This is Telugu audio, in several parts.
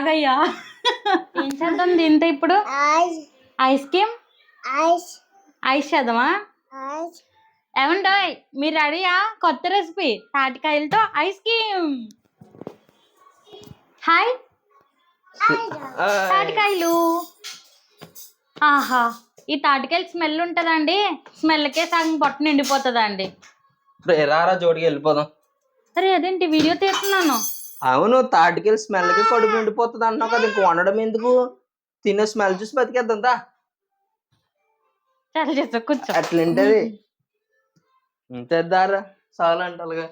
ఆగయ్యా. ఏం చేద్దాం? దీంతో ఇప్పుడు ice. Ice cream? Ice. Ice చేద్దామా? ఐస్. ఏమంటాయ్ మీరు రెడీయా? కొత్త రెసిపీ తాటికాయలతో ఐస్ క్రీమ్. హాయ్. తాటికాయలు. ఆహా ఈ తాటికాయలు స్మెల్ ఉంటుందండి. స్మెల్కే సగం పొట్ట నిండిపోతుందండి. ఎరారా జోడికి వెళ్ళిపోదాం. అరే అదేంటి? వీడియో తీస్తున్నాను. అవును తాటికెళ్ళి స్మెల్కి కడుపు నిండిపోతుంది అంటున్నావు కదా ఇంక వండడం ఎందుకు? తినే స్మెల్ చూసి బతికేద్దాం కూర్చో. అట్లుంటది. ఇంతేద్దారా చాలా అంటారుగా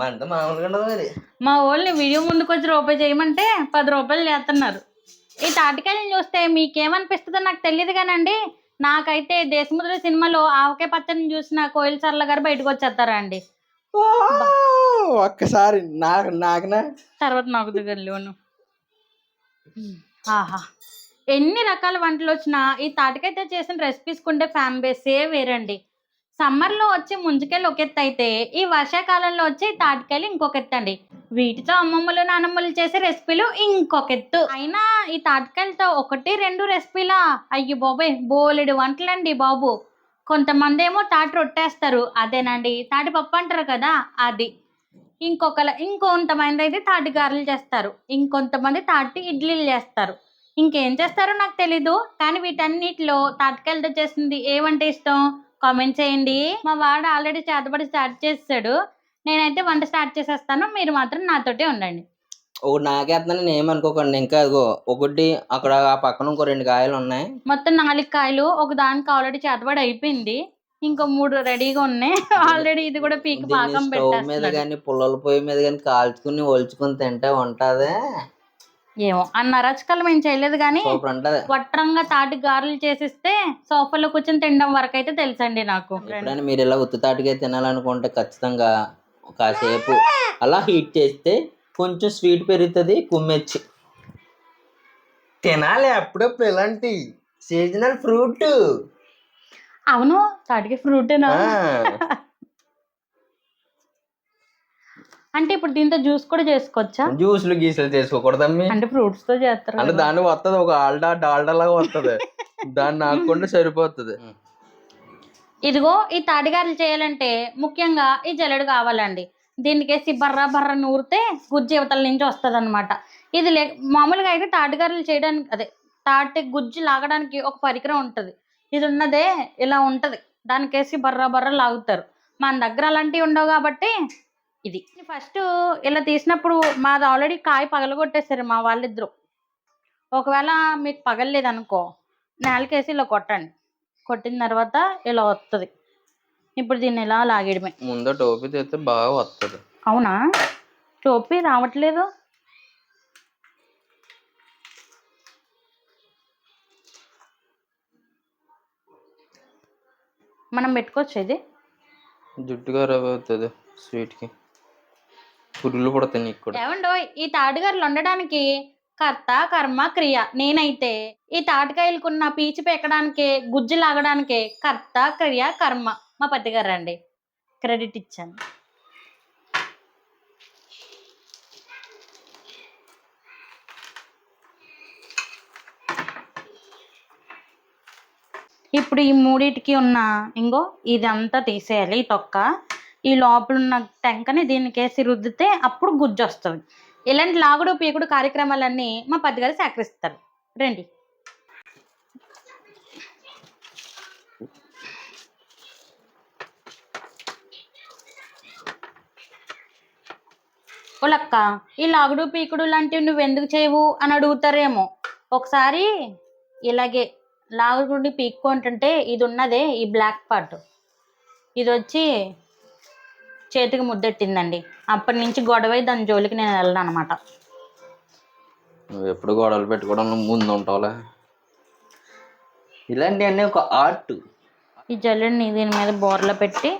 మంట మామూలుగా ఉండదు మరి. మా వాళ్ళని వీడియో ముందుకు వచ్చి రూపాయి చేయమంటే పది రూపాయలు చేస్తున్నారు ఈ తాటికాయలను చూస్తే మీకేమనిపిస్తుందో నాకు తెలియదు కానండి. నాకైతే దేశముద్ర సినిమాలో ఆవకాయ పచ్చని చూసిన కోయిల సర్ల గారు బయటకు వచ్చేస్తారా అండి ఒక్కసారి నాకు నాకునా తర్వాత నాకు దిగలేను ఆహా. ఎన్ని రకాల వంటలు వచ్చినా ఈ తాటికాయతో చేసిన రెసిపీస్ కుండే ఫ్యాన్ బేసే వేరండి. సమ్మర్లో వచ్చే ముంజకాయలు ఒక ఎత్తు అయితే ఈ వర్షాకాలంలో వచ్చే తాటికాయలు ఇంకొక ఎత్తు అండి. వీటితో అమ్మమ్మలు నానమ్మలు చేసే రెసిపీలు ఇంకొక ఎత్తు. అయినా ఈ తాటికాయలతో ఒకటి రెండు రెసిపీలా అయ్యి బాబోయ్! బోలెడు వంటలండి బాబు. కొంతమంది ఏమో తాటి రొట్టేస్తారు. అదేనండి. తాటి పప్పు అంటారు కదా అది. ఇంకొకల ఇంకొంతమంది అయితే తాటి గారెలు చేస్తారు. ఇంకొంతమంది తాటి ఇడ్లీలు చేస్తారు. ఇంకేం చేస్తారో నాకు తెలీదు కానీ వీటన్నిటిలో తాటికాయలతో చేసింది ఏమంటే ఇష్టం? కామెంట్ చేయండి. మా వాడు ఆల్రెడీ చేతబడి స్టార్ట్ చేసాడు. నేనైతే వంట స్టార్ట్ చేసేస్తాను. మీరు మాత్రం నాతోటే ఉండండి. ఒకటి నాకేస్తున్నాను నేను ఏమనుకోకండి. ఇంకా అదిగో ఒకటి అక్కడ ఆ పక్కన ఇంకో రెండు కాయలు ఉన్నాయి. మొత్తం నాలుగు కాయలు ఒక దానికి ఆల్రెడీ చేతబడి అయిపోయింది. ఇంకో మూడు రెడీగా ఉన్నాయి. ఆల్రెడీ ఇది కూడా పీక్ పాకం స్టవ్ మీద కానీ పుల్లల పొయ్యి మీద కానీ కాల్చుకుని ఒలుచుకుని తింటే ఉంటదే. ఏమో అన్న రచకలు మేము చేయలేదు కానీ సూపర్ ఉంటది. వట్రంగా తాటి గారెలు చేసిస్తే సోఫాలో కూర్చొని తినడం వరకు అయితే తెలుసండి నాకు. ఎప్పుడైనా మీరు ఇలా ఉత్తి తాటికాయ తినాలనుకుంటే ఖచ్చితంగా కాసేపు అలా హీట్ చేస్తే కొంచెం స్వీట్ పెరుగుతుంది కుమ్మెచ్చి. తినాలి అప్పుడప్పుడు ఇలాంటి సీజనల్ ఫ్రూట్. అవును తాటికి ఫ్రూటేనా? అంటే ఇప్పుడు దీంతో జ్యూస్ కూడా చేసుకోవచ్చా? జ్యూస్లు గీసులు చేసుకోకూడదమ్మి. అంటే ఫ్రూట్స్తో చేస్తారు అంటే. దాన్ని వస్తుంది ఒక ఆల్డా డాల్డా లాగా వస్తుంది దాన్ని నాకుండా సరిపోతుంది. ఇదిగో ఈ తాటిగారెలు చేయాలంటే ముఖ్యంగా ఈ జల్లెడు కావాలండి. దీనికేసి బర్ర బర్ర నూరితే గుజ్జు యువతల నుంచి వస్తుంది అనమాట ఇది లే మామూలుగా అయితే తాటిగారులు చేయడానికి అదే తాటి గుజ్జు లాగడానికి ఒక పరికరం ఉంటుంది. ఇది ఉన్నదే ఇలా ఉంటుంది. దానికేసి బర్ర బర్ర లాగుతారు. మన దగ్గర అలాంటివి ఉండవు కాబట్టి ఇది. ఫస్ట్ ఇలా తీసినప్పుడు మాది ఆల్రెడీ కాయ పగలగొట్టేశారు మా వాళ్ళిద్దరు. ఒకవేళ మీకు పగలలేదు అనుకో నేలకేసి ఇలా కొట్టండి. కొట్టిన తర్వాత ఇలా వస్తుంది ఇప్పుడు దీన్ని ఇలా లాగేయడమే? ముందు టోపీ తెస్తే బాగా వస్తుంది అవునా? టోపీ రావట్లేదు. మనం పెట్టుకోవచ్చు ఇది? జుట్టుగా రవ్వ అవుతుంది స్వీట్కి పురుగులు పడతాయి నీకు కూడా. ఏమండో ఈ తాటిగారులు వండడానికి కర్త కర్మ క్రియ. నేనైతే ఈ తాటికాయలకున్న పీచు పెక్కడానికి గుజ్జు లాగడానికి కర్త క్రియ కర్మ. మా పెద్దగారు రండి. క్రెడిట్ ఇచ్చాను. ఇప్పుడు ఈ మూడిటికి ఉన్న ఇంగో ఇదంతా తీసేయాలి ఈ తొక్క. ఈ లోపల ఉన్న టెంకని దీనికేసి రుద్దితే అప్పుడు గుజ్జు వస్తుంది ఇలాంటి లాగుడు పీకుడు కార్యక్రమాలన్నీ మా పెద్దగారు సేకరిస్తారు. రండి. ఓలక్క ఈ లాగుడు పీకుడు లాంటివి నువ్వు ఎందుకు చేయవు అని అడుగుతారేమో. ఒకసారి ఇలాగే లాగుడు పీక్కుంటుంటే ఇది ఉన్నదే ఈ బ్లాక్ పార్ట్. ఇది వచ్చి చేతికి ముద్దెట్టిందండి. అప్పటి నుంచి గొడవ దాని జోలికి నేను వెళ్ళను అనమాట నువ్వు ఎప్పుడు గొడవలు పెట్టుకోవడం ముందు ఉంటావులే ఇలాంటివన్నీ ఒక ఆర్ట్. ఈ జల్లెడిని దీని మీద బోర్లో పెట్టి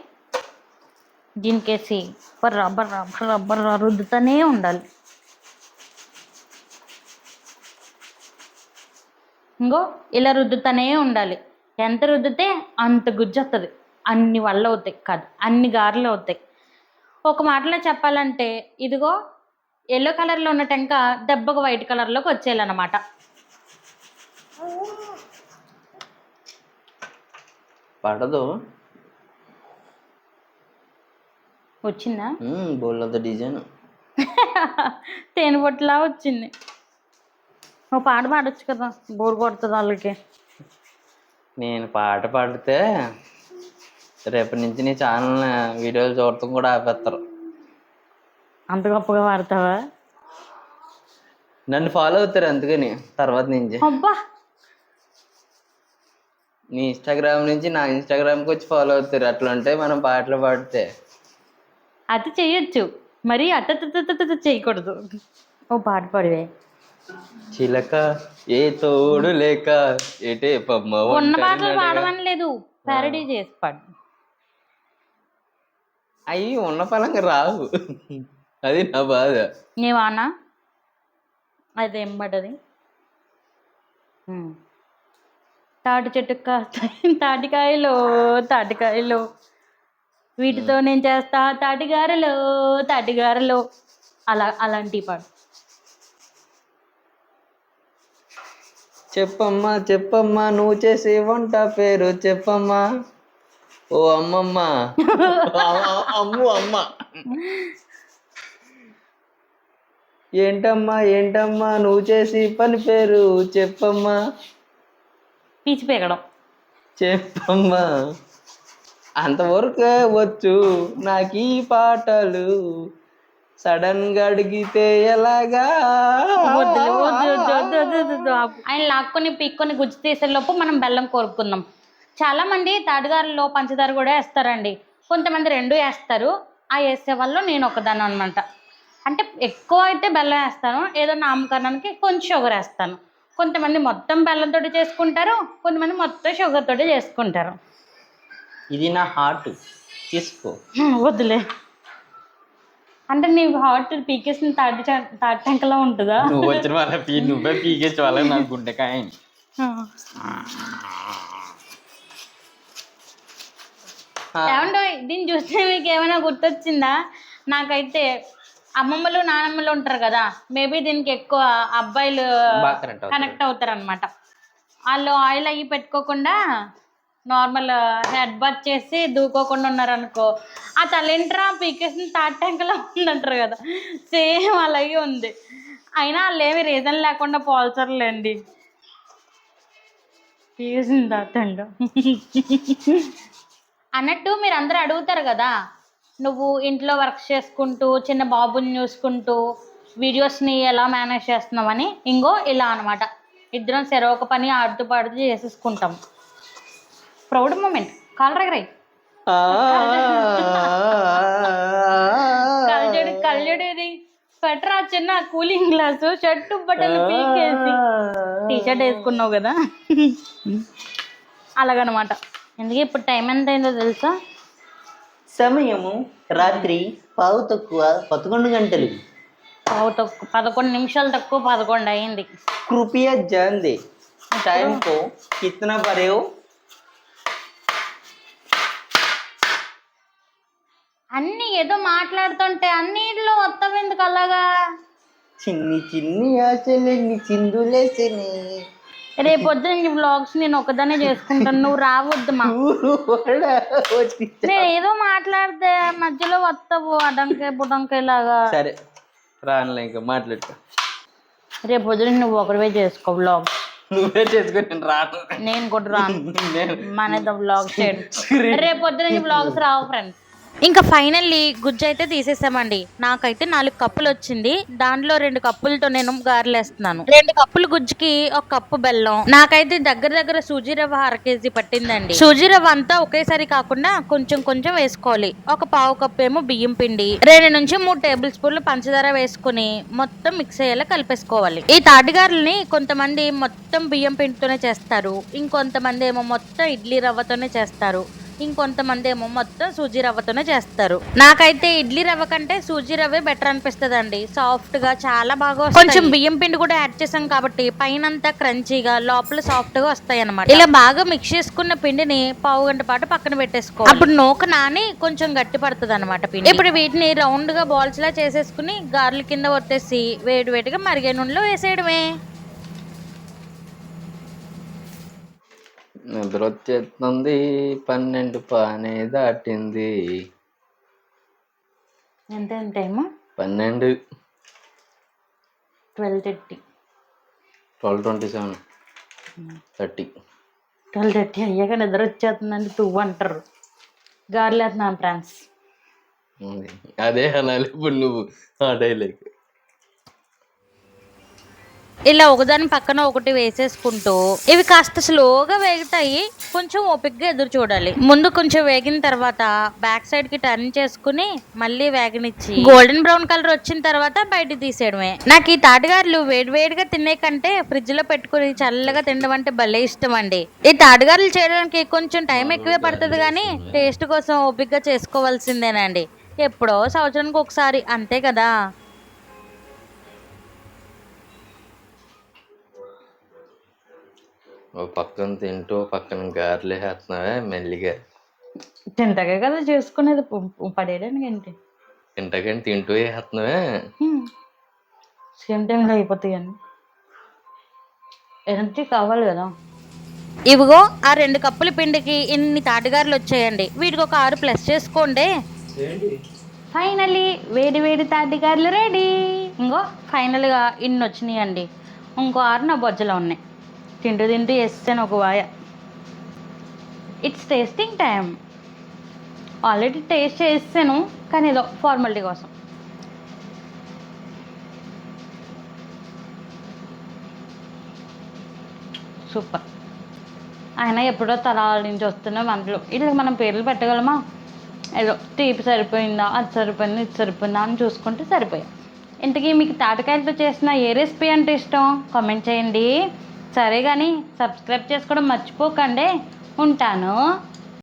దీనికేసి రబ్బర్ బర్ర రబ్బర్ రుద్దుతూనే ఉండాలి. ఇంకో ఇలా రుద్దుతూనే ఉండాలి. ఎంత రుద్దితే అంత గుజ్జు వస్తుంది అన్ని వల్ల అవుతాయి కాదు. అన్ని గారెలు అవుతాయి. ఒక మాటలో చెప్పాలంటే ఇదిగో ఎల్లో కలర్లో ఉన్న టెంక దెబ్బకు వైట్ కలర్లోకి వచ్చేయాలన్నమాట. పడదు. వచ్చిందా? బోల్లంత డిజైన్. తేనె పొట్టులా వచ్చింది. ఓ పాట పాడొచ్చు కదా బోర్ కొడుతుంది వాళ్ళకి. నేను పాట పాడితే రేపటి నుంచి నీ ఛానల్ వీడియోలు చూడటం కూడా ఆపేస్తారు అంత గొప్పగా పాడతావా? నన్ను ఫాలో అవుతారు అందుకని తర్వాత నుంచి. అబ్బా! నీ ఇన్స్టాగ్రామ్ నుంచి నా ఇన్స్టాగ్రామ్కి వచ్చి ఫాలో అవుతారు అట్లా ఉంటే మనం పాటలు పాడితే. అది చెయ్యొచ్చు మరి అట్ట చేయకూడదు. ఓ పాట పాడివే. చిలక ఏ తోడు లేక ఏటే పమ్మ ఉన్న పాటలు. పాడమని లేదు. ప్యారడీ చేసి పాడు. అయ్యి ఉన్న పలంగా రావు. అది నా బాధ. నీవానా అదేం పడ్డది. తాటి చెట్టు కాస్తాయి తాటికాయలు తాటికాయలు వీటితో నేను చేస్తా తాటిగారెలు తాటిగారెలు. అలా అలాంటి పాడు చెప్పమ్మా చెప్పమ్మా నువ్వు చేసే వంట పేరు చెప్పమ్మా. ఓ అమ్మమ్మ. అమ్మ- అమ్ము అమ్మ. ఏంటమ్మా ఏంటమ్మా నువ్వు చేసి పని పేరు చెప్పమ్మా. పీచి పీకడం. చెప్పమ్మా. అంతవరకు వచ్చు నాకు ఈ పాటలు. సడన్గా అడిగితే ఎలాగా? ఆయన లాక్కొని పీక్కొని గుజ్జు తీసేలోపు మనం బెల్లం కోరుకుందాం. చాలా మంది తాడుగారులో పంచదార కూడా వేస్తారండి. కొంతమంది రెండు వేస్తారు. ఆ వేసే వాళ్ళు నేను ఒకదాన్ని అనమాట అంటే ఎక్కువ అయితే బెల్లం వేస్తాను. ఏదో నామకరణానికి కొంచెం షుగర్ వేస్తాను. కొంతమంది మొత్తం బెల్లంతో చేసుకుంటారు. కొంతమంది మొత్తం షుగర్ తోటి చేసుకుంటారు. ఇది నా హార్ట్ తీసుకో. వద్దులే. అంటే నీ హార్ట్ పీకేసిన తాటి తాటి టెంకలా ఉంటుందా? నువ్వు వచ్చిన వాళ్ళ పీ నువ్వే పీకేసి వాళ్ళ నాకు గుండెకాయ ఏమండో దీన్ని చూస్తే మీకు ఏమైనా గుర్తొచ్చిందా? నాకైతే అమ్మమ్మలు నానమ్మలు ఉంటారు కదా మేబీ దీనికి ఎక్కువ అబ్బాయిలు కనెక్ట్ అవుతారు. అనమాట వాళ్ళు ఆయిల్ అయ్యి పెట్టుకోకుండా నార్మల్ హెడ్ బట్ చేసి దూకోకుండా ఉన్నారనుకో ఆ తలెంట్రా పీకేసిన థర్డ్ ట్యాంక్లో ఉందంటారు కదా. సేమ్ అలాగే ఉంది. అయినా వాళ్ళు ఏమి రీజన్ లేకుండా పోల్చర్లేండి. పీకేసిన తాటి ట్యాంక్ అన్నట్టు మీరు అందరూ అడుగుతారు కదా నువ్వు ఇంట్లో వర్క్ చేసుకుంటూ చిన్న బాబుని చూసుకుంటూ వీడియోస్ని ఎలా మేనేజ్ చేస్తున్నామని ఇంకో ఇలా అనమాట ఇద్దరం సెరవక పని ఆడుతూ పాడుతూ చేసేసుకుంటాం. Proud moment. కాలు రగరాయి ఇది. స్వెటర్ పెట్టరా చిన్న కూలింగ్ గ్లాస్ షర్టు బట్టలు పీకేసి. టీషర్ట్ వేసుకున్నావు కదా. అలాగనమాట. ఎందుకే ఇప్పుడు టైం ఎంత అయిందో తెలుసా? సమయము రాత్రి పావు తక్కువ పదకొండు గంటలు. పావు తక్కువ పదకొండు నిమిషాలు తక్కువ పదకొండు అయింది. కృపయా జాందే. టైంకో కిత్నా పరేవు అన్ని ఏదో మాట్లాడుతుంటే అన్నిట్లో మొత్తం ఎందుకు అలాగా? చిన్ని చిన్ని ఆశలెన్ని చిందులేసని రేపు పొద్దున బ్లాగ్స్ నేను ఒకదానే చేసుకుంటాను. నువ్వు రావద్దు మా. నేను ఏదో మాట్లాడితే మధ్యలో వస్తావు అడంకే బుడంకే లాగా సరే రానులే ఇంకా రేపు పొద్దున నువ్వు ఒకరివే చేసుకో బ్లాగ్ నువ్వే చేసుకో నేను రాను. నేను కూడా రాను. నేను మన బ్లాగ్ చేయడం రేపు పొద్దున బ్లాగ్స్ రావు ఫ్రెండ్స్ ఇంకా ఫైనల్లీ గుజ్జు అయితే తీసేసామండి. నాకైతే నాలుగు కప్పులు వచ్చింది. దాంట్లో రెండు కప్పులతో నేను గారెలేస్తున్నాను. రెండు కప్పులు గుజ్జుకి ఒక కప్పు బెల్లం. నాకైతే దగ్గర దగ్గర సూజీ రవ్వ అర కేజీ పట్టిందండి. సూజీ రవ్వ అంతా ఒకేసారి కాకుండా కొంచెం కొంచెం వేసుకోవాలి. ఒక పావు కప్పు ఏమో బియ్యం పిండి. రెండు నుంచి మూడు టేబుల్ స్పూన్లు పంచదార వేసుకుని మొత్తం మిక్స్ అయ్యేలా కలిపేసుకోవాలి. ఈ తాటిగారుల్ని కొంతమంది మొత్తం బియ్యం పిండితోనే చేస్తారు. ఇంకొంతమంది ఏమో మొత్తం ఇడ్లీ రవ్వతోనే చేస్తారు. ఇంకొంతమంది ఏమో మొత్తం సూజీ రవ్వతోనే చేస్తారు. నాకైతే ఇడ్లీ రవ్వ కంటే సూజీ రవ్వే బెటర్ అనిపిస్తుంది అండి సాఫ్ట్గా చాలా బాగా. కొంచెం బియ్యం పిండి కూడా యాడ్ చేసాం కాబట్టి పైన అంతా క్రంచీగా లోపల సాఫ్ట్గా వస్తాయి అనమాట ఇలా బాగా మిక్స్ చేసుకున్న పిండిని పావు గంట పాటు పక్కన పెట్టేసుకో అప్పుడు నూక నాని కొంచెం గట్టి పడుతుంది అనమాట పిండి. ఇప్పుడు వీటిని రౌండ్గా బాల్స్ లా చేసేసుకుని గార్ల కింద ఒత్తేసి వేడి వేడిగా మరిగే నూనెలో వేసేయడమే. నిద్ర వచ్చేస్తుంది పన్నెండు పానే దాటింది. ఎంత టైము? పన్నెండు. Twelve thirty. Twelve twenty seven thirty. Twelve thirty అయ్యాక నిద్ర వచ్చేస్తుందండి టూ అంటారు. గార్లు వేస్తున్నాను ఫ్రెండ్స్ అదే అనాలి ఇప్పుడు నువ్వు ఆ డైలాగ్ ఇలా ఒకదాని పక్కన ఒకటి వేసేసుకుంటూ ఇవి కాస్త స్లోగా వేగుతాయి. కొంచెం ఓపిక్గా ఎదురు చూడాలి. ముందు కొంచెం వేగిన తర్వాత బ్యాక్ సైడ్కి టర్న్ చేసుకుని మళ్ళీ వేగనిచ్చి గోల్డెన్ బ్రౌన్ కలర్ వచ్చిన తర్వాత బయట తీసేయడమే. నాకు ఈ తాటిగారులు వేడివేడిగా తినే కంటే ఫ్రిడ్జ్లో పెట్టుకుని చల్లగా తినడం అంటే భలే ఇష్టం అండి. ఈ తాటిగారులు చేయడానికి కొంచెం టైం ఎక్కువే పడుతుంది కానీ టేస్ట్ కోసం ఓపిక్గా చేసుకోవాల్సిందేనండి. ఎప్పుడో సంవత్సరానికి ఒకసారి అంతే కదా? ఓ పక్కన తింటూ పక్కన గారెలు వేస్తున్నావే మెల్లిగా. తింటగా కదా చేసుకునేది పడేయడానికి ఏంటి? ఇంటకని తింటూ వేస్తున్నావే. సేమ్ టైంలో అయిపోతాయి అని ఎనర్జీ కావాలి కదా. ఇవిగో ఆ రెండు కప్పుల పిండికి ఇన్ని తాటిగారులు వచ్చాయండి. వీటికి ఒక ఆరు ప్లస్ చేసుకోండి. ఫైనలీ వేడి వేడి తాటిగారులు రెడీ. ఇంకో ఫైనల్గా ఇన్ని వచ్చినాయండి. ఇంకో ఆరు నా బొజ్జలో ఉన్నాయి. తింటూ తింటూ వేస్తాను ఒక వాయ. It's tasting time already taste చేస్తాను కానీ ఏదో ఫార్మాలిటీ కోసం. సూపర్ ఆయన ఎప్పుడో తరాల నుంచి వస్తున్న వంటలు ఇట్లా మనం పేర్లు పెట్టగలమా? ఏదో తీపి సరిపోయిందా అది సరిపోయిందా ఇది సరిపోయిందా అని చూసుకుంటే సరిపోయా ఇంతకీ మీకు తాటకాయలతో చేసిన ఏ రెసిపీ అంటే ఇష్టం? కామెంట్ చేయండి. సరే కానీ సబ్స్క్రైబ్ చేసుకోవడం మర్చిపోకండి. ఉంటాను.